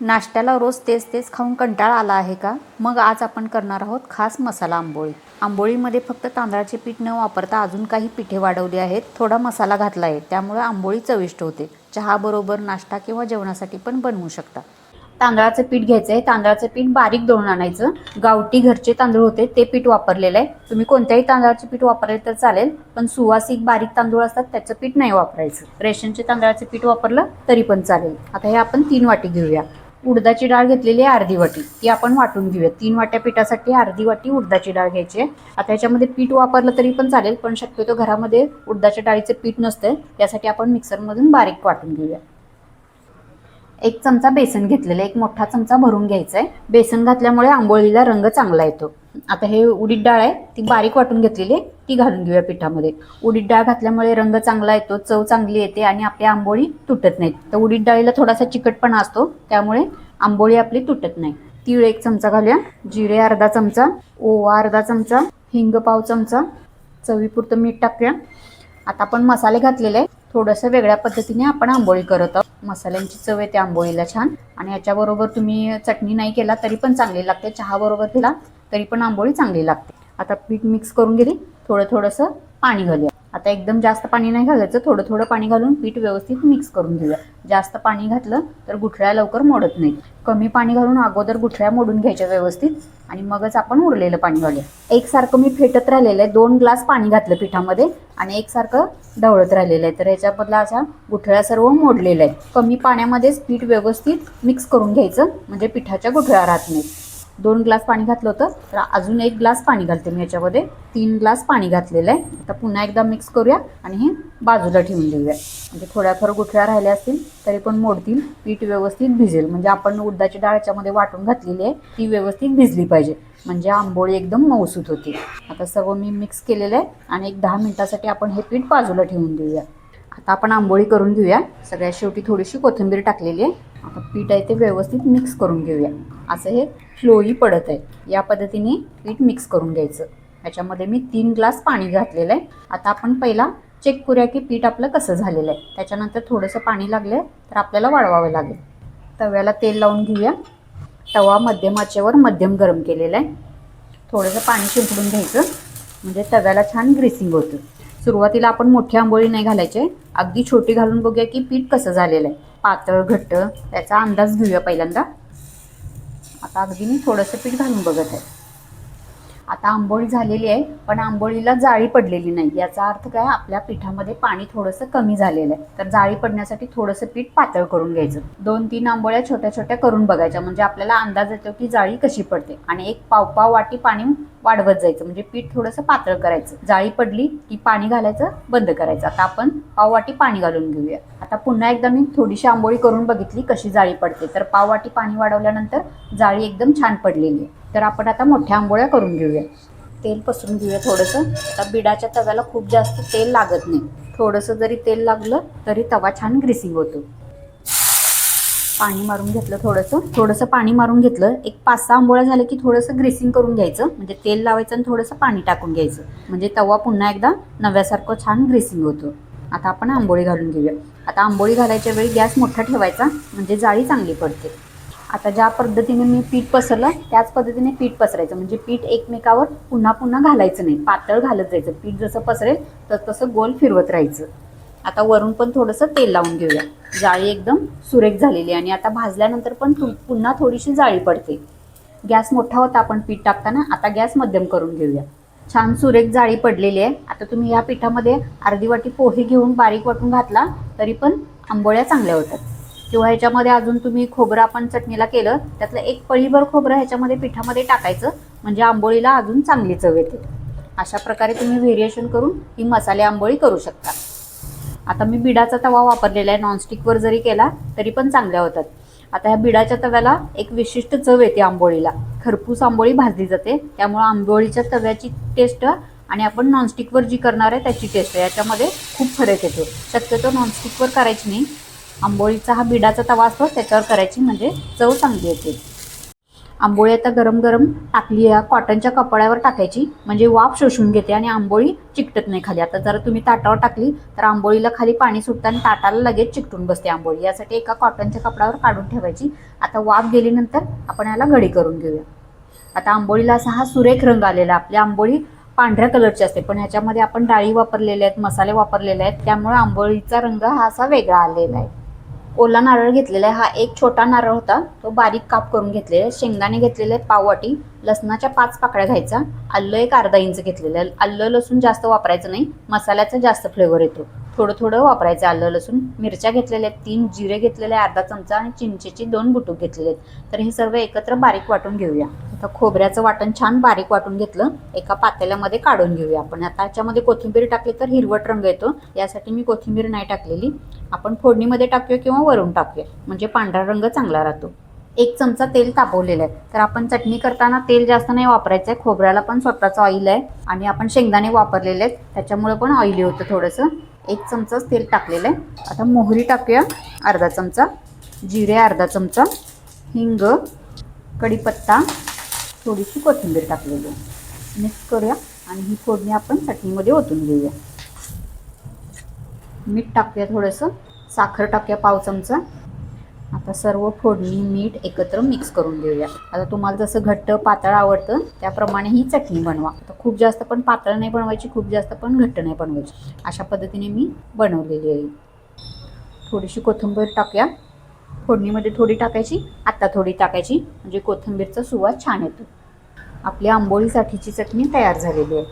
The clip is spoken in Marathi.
नाश्त्याला रोज तेच तेच खाऊन कंटाळा आला आहे का? मग आज आपण करणार आहोत खास मसाला आंबोळी. आंबोळीमध्ये फक्त तांदळाचे पीठ न वापरता अजून काही पिठे वाढवली आहेत. थोडा मसाला घातला आहे त्यामुळे आंबोळी चविष्ट होते. चहाबरोबर नाश्ता किंवा जेवणासाठी पण बनवू शकता. तांदळाचं पीठ घ्यायचं आहे तांदळाचं पीठ बारीक दळून आणायचं. गावठी घरचे तांदूळ होते ते पीठ वापरलेलं आहे. तुम्ही कोणत्याही तांदळाचे पीठ वापरले तर चालेल पण सुवासिक बारीक तांदूळ असतात त्याचं पीठ नाही वापरायचं. रेशनचे तांदळाचे पीठ वापरलं तरी पण चालेल. आता हे आपण तीन वाटी घेऊया. उडदाची डाळ घेतलेली आहे अर्धी वाटी. ती आपण वाटून घेऊया तीन वाट्या पिठासाठी अर्धी वाटी उडदाची डाळ घ्यायची आहे. आता याच्यामध्ये पीठ वापरलं तरी पण चालेल पण शक्यतो घरामध्ये उडदाच्या डाळीचे पीठ नसतं त्यासाठी आपण मिक्सरमधून बारीक वाटून घेऊया एक चमचा बेसन घेतलेला आहे. एक मोठा चमचा भरून घ्यायचा आहे बेसन घातल्यामुळे आंबोळीला रंग चांगला येतो. आता हे उडीद डाळ आहे ती बारीक वाटून घेतलेली आहे. ती घालून घेऊया पिठामध्ये. उडीद डाळ घातल्यामुळे रंग चांगला येतो चव चांगली येते आणि आपली आंबोळी तुटत नाही. तर उडीद डाळीला थोडासा चिकटपणा असतो त्यामुळे आंबोळी आपली तुटत नाही. तीळ एक चमचा घालूया. जिरे अर्धा चमचा ओवा अर्धा चमचा हिंग पाव चमचा चवीपुरतं मीठ टाकूया. आता आपण मसाले घातलेले आहे थोडंसं वेगळ्या पद्धतीने आपण आंबोळी करत आहोत. मसाल्यांची चव येते आंबोळीला छान आणि याच्याबरोबर तुम्ही चटणी नाही केला तरी पण चांगली लागते. चहाबरोबर केला तरी पण आंबोळी चांगली लागते. आता पीठ मिक्स करून गेली थोडं थोडंसं पाणी घालूया. आता एकदम जास्त पाणी नाही घालायचं थोडं थोडं पाणी घालून पीठ व्यवस्थित मिक्स करून घेऊया. जास्त पाणी घातलं तर गुठळ्या लवकर मोडत नाही कमी पाणी घालून अगोदर गुठळ्या मोडून घ्यायच्या व्यवस्थित आणि मगच आपण उरलेलं पाणी घालूया. एकसारखं मी फेटत राहिलेलं आहे दोन ग्लास पाणी घातलं पिठामध्ये आणि एकसारखं ढवळत राहिलेलं आहे. तर याच्याबद्दल अशा गुठळ्या सर्व मोडलेल्या आहेत. कमी पाण्यामध्येच पीठ व्यवस्थित मिक्स करून घ्यायचं म्हणजे पिठाच्या गुठळ्या राहत नाहीत. दोन ग्लास पाणी घातलं होतं. तर अजून एक ग्लास पाणी घालते मी याच्यामध्ये. तीन ग्लास पाणी घातलेलं आहे. आता पुन्हा एकदा मिक्स करूया आणि हे बाजूला ठेवून देऊया. म्हणजे थोड्याफार गुठळ्या राहिल्या असतील तरी पण मोडतील. पीठ व्यवस्थित भिजेल. म्हणजे आपण उडदाची डाळ याच्यामध्ये वाटून घातलेली आहे ती व्यवस्थित भिजली पाहिजे. म्हणजे आंबोळी एकदम मऊसूत होती. आता सर्व मी मिक्स केलेलं आहे आणि एक दहा मिनटासाठी आपण हे पीठ बाजूला ठेवून देऊया. आता आपण आंबोळी करून घेऊया. सगळ्यात शेवटी थोडीशी कोथिंबीर टाकलेली आहे. आता पीठ आहे ते व्यवस्थित मिक्स करून घेऊया. असं हे फ्लोई पडत आहे. या पद्धतीने पीठ मिक्स करून घ्यायचं. याच्यामध्ये मी तीन ग्लास पाणी घातलेलं आहे. आता आपण पहिला चेक करूया की पीठ आपलं कसं झालेलं आहे. त्याच्यानंतर थोडंसं पाणी लागलं तर आपल्याला वाढवावं लागेल. तव्याला तेल लावून घेऊया. तवा मध्यम आचेवर मध्यम गरम केलेला आहे. थोडंसं पाणी शिंपडून घ्यायचं. म्हणजे तव्याला छान ग्रेसिंग होतं. सुरुवातीला आपण मोठी आंबोळी नाही घालायचे. अगदी छोटी घालून बघूया की पीठ कसं झालेलं आहे. पातळ घट्ट त्याचा अंदाज घेऊया पहिल्यांदा. आता अगदी मी थोडंसं पीठ घालून बघत आहे. आता आंबोळी झालेली आहे पण आंबोळीला जाळी पडलेली नाही. याचा अर्थ काय? आपल्या पिठामध्ये पाणी थोडंसं कमी झालेलं आहे. तर जाळी पडण्यासाठी थोडंसं पीठ पातळ करून घ्यायचं. दोन तीन आंबोळ्या छोट्या छोट्या करून बघायच्या. म्हणजे आपल्याला अंदाज येतो की जाळी कशी पडते. आणि एक पाव पाव वाटी पाणी वाढवत जायचं. म्हणजे पीठ थोडंसं पातळ करायचं. जाळी पडली की पाणी घालायचं बंद करायचं. आता आपण पाव वाटी पाणी घालून घेऊया. आता पुन्हा एकदा मी थोडीशी आंबोळी करून बघितली कशी जाळी पडते. तर पाव वाटी पाणी वाढवल्यानंतर जाळी एकदम छान पडलेली आहे. तर आपण आता मोठ्या आंबोळ्या करून घेऊया. तेल पसरून घेऊया थोडंसं. आता बिडाच्या तव्याला खूप जास्त तेल लागत नाही. थोडंसं जरी तेल लागलं तरी तवा छान ग्रिसिंग होतो. पाणी मारून घेतलं थोडंसं. थोडंसं पाणी मारून घेतलं. एक पाच सहा आंबोळ्या झाल्या की थोडंसं ग्रीसिंग करून घ्यायचं. म्हणजे तेल लावायचं आणि थोडंसं पाणी टाकून घ्यायचं. म्हणजे तवा पुन्हा एकदा नव्यासारखं छान ग्रीसिंग होतं. आता आपण आंबोळी घालून घेऊया. आता आंबोळी घालायच्या वेळी गॅस मोठा ठेवायचा. म्हणजे जाळी चांगली पडते. आता ज्या पद्धतीने मी पीठ पसरलं त्याच पद्धतीने पीठ पसरायचं. म्हणजे पीठ एकमेकावर पुन्हा पुन्हा घालायचं नाही. पातळ घालत जायचं. पीठ जसं पसरेल तर तसं गोल फिरवत राहायचं. आता वरून पण थोडंसं तेल लावून घेऊया. जाळी एकदम सुरेख झालेली आहे आणि आता भाजल्यानंतर पण पुन्हा थोडीशी जाळी पडते. गॅस मोठा होता आपण पीठ टाकताना आता गॅस मध्यम करून घेऊया. छान सुरेख जाळी पडलेली आहे. आता तुम्ही या पिठामध्ये अर्धी वाटी पोहे घेऊन बारीक वाटून घातला तरी पण आंबोळ्या चांगल्या होतात. किंवा ह्याच्यामध्ये अजून तुम्ही खोबरं आपण चटणीला केलं त्यातलं एक पळीभर खोबरं ह्याच्यामध्ये पिठामध्ये टाकायचं म्हणजे आंबोळीला अजून चांगली चव येते. अशा प्रकारे तुम्ही व्हेरिएशन करून ही मसाले आंबोळी करू शकता. आता मी बिडाचा तवा वापरलेला आहे नॉनस्टिकवर जरी केला तरी पण चांगल्या होतात. आता ह्या बिडाच्या तव्याला एक विशिष्ट चव येते आंबोळीला. खरपूस आंबोळी भाजली जाते त्यामुळं आंबोळीच्या तव्याची टेस्ट आणि आपण नॉनस्टिकवर जी करणार आहे त्याची टेस्ट आहे. याच्यामध्ये खूप फरक येतो. शक्यतो नॉनस्टिकवर करायची नाही आंबोळीचा हा बिडाचा तवा असतो त्याच्यावर करायची म्हणजे चव चांगली येते. आंबोळी आता गरम गरम टाकली आहे. कॉटनच्या कपड्यावर टाकायची. म्हणजे वाफ शोषून घेते आणि आंबोळी चिकटत नाही खाली. आता जर तुम्ही ताटावर टाकली तर आंबोळीला खाली पाणी सुटतं आणि ताटाला लगेच चिकटून बसते आंबोळी. यासाठी एका कॉटनच्या कपड्यावर काढून ठेवायची. आता वाफ गेल्यानंतर आपण याला घडी करून घेऊया. आता आंबोळीला असा हा सुरेख रंग आलेला आपली आंबोळी पांढऱ्या कलरची असते पण ह्याच्यामध्ये आपण डाळी वापरलेल्या आहेत मसाले वापरलेले आहेत. त्यामुळे आंबोळीचा रंग हा असा वेगळा आलेला आहे. ओला नारळ घेतलेला आहे. हा एक छोटा नारळ होता. तो बारीक काप करून घेतलेला आहे. शेंगदाणे घेतलेले आहेत पाववाटी लसणाच्या पाच पाकळ्या घ्यायचा. आलं एक अर्धा इंच घेतलेलं आहे. आलं लसूण जास्त वापरायचं नाही. मसाल्याचा जास्त फ्लेवर येतो. थोडं थोडं वापरायचं आलं लसूण. मिरच्या घेतलेल्या आहेत तीन जिरे घेतलेले अर्धा चमचा आणि चिंचेची दोन बुटूक घेतलेले आहेत. तर हे सर्व एकत्र बारीक वाटून घेऊया. आता खोबऱ्याचं वाटण छान बारीक वाटून घेतलं. एका पातेल्यामध्ये काढून घेऊया आपण. आता याच्यामध्ये कोथिंबीर टाकली तर हिरवट रंग येतो. यासाठी मी कोथिंबीर नाही टाकलेली. आपण फोडणीमध्ये टाकूया किंवा वरून टाकूया. म्हणजे पांढरा रंग चांगला राहतो. एक चमचा तेल तापवलेलं आहे. तर आपण चटणी करताना तेल जास्त नाही वापरायचं आहे खोबऱ्याला पण स्वतःचं ऑइल आहे. आणि आपण शेंगदाणे वापरलेले आहेत. त्याच्यामुळे पण ऑइली होतं थोडंसं. एक चमचाच तेल टाकलेलं आहे. आता मोहरी टाकूया. अर्धा चमचा. जिरे अर्धा चमचा. हिंग. कढीपत्ता. थोडीशी कोथिंबीर टाकलेली आहे. मिक्स करूया आणि ही फोडणी आपण चटणीमध्ये ओतून घेऊया. मीठ टाकूया थोडंसं. साखर टाकूया पाव चमचा. आता सर्व फोडणी मीठ एकत्र मिक्स करून घेऊया. आता तुम्हाला जसं घट्ट पातळ आवडतं त्याप्रमाणे ही चटणी बनवा. आता खूप जास्त पण पातळ नाही बनवायची खूप जास्त पण घट्ट नाही बनवायची. अशा पद्धतीने मी बनवलेली आहे. थोडीशी कोथिंबीर टाकूया. फोडणीमध्ये थोडी टाकायची आत्ता थोडी टाकायची. म्हणजे कोथिंबीरचा सुवास छान येतो. आपल्या आंबोळीसाठीची चटणी तयार झालेली आहे.